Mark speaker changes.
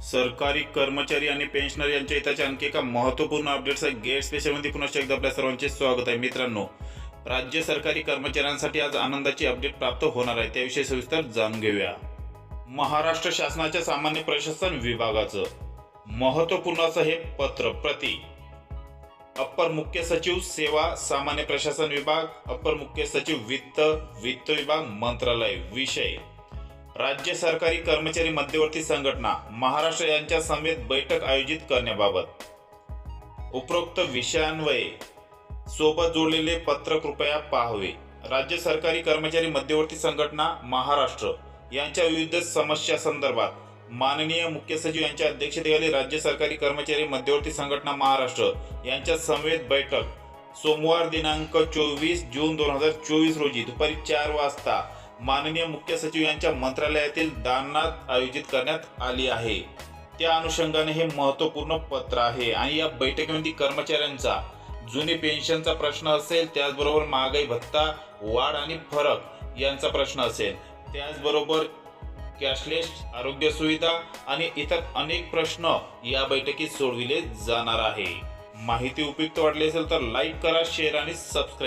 Speaker 1: सरकारी कर्मचारी आणि पेन्शनर यांच्या हिताच्या आणखी एका महत्त्वपूर्ण अपडेट्स गेट स्पेशलमध्ये पुन्हा एकदा आपल्या सर्वांचे स्वागत आहे. मित्रांनो राज्य सरकारी कर्मचाऱ्यांसाठी आज आनंदाची अपडेट प्राप्त होणार आहे. त्याविषयी सविस्तर जाणून घेऊया. महाराष्ट्र शासनाच्या सामान्य प्रशासन विभागाचं महत्त्वपूर्ण असं हे पत्र प्रति. अप्पर मुख्य सचिव सेवा सामान्य प्रशासन विभाग अप्पर मुख्य सचिव वित्त वित्त विभाग मंत्रालय. विषय. राज्य सरकारी कर्मचारी मध्यवर्ती संघटना महाराष्ट्र यांच्या समेत बैठक आयोजित करण्याबाबत. उपरोक्त विषयान्वये सोबत जोडलेले पत्र कृपया पाहावे. राज्य सरकारी कर्मचारी मध्यवर्ती संघटना महाराष्ट्र यांच्या विविध समस्या संदर्भात माननीय मुख्य सचिव यांच्या अध्यक्षतेखाली राज्य सरकारी कर्मचारी मध्यवर्ती संघटना महाराष्ट्र यांच्या समवेत बैठक. सोमवार दिनांक चोवीस जून दोन हजार चोवीस रोजी दुपारी चार वाजता माननीय मुख्य सचिव यांच्या मंत्रालयातील दालनात आयोजित करण्यात आली आहे. त्या अनुषंगाने हे महत्त्वपूर्ण पत्र आहे आणि या बैठकीमध्ये कर्मचाऱ्यांचा जुनी पेन्शनचा प्रश्न असेल त्याचबरोबर महागाई भत्ता वाढ आणि फरक यांचा प्रश्न असेल. त्याचबरोबर कॅशलेस आरोग्य सुविधा आणि इतर अनेक प्रश्न या बैठकीत सोडविले जाणार आहे. माहिती उपयुक्त वाटली असेल तर लाईक करा शेअर आणि सबस्क्राईब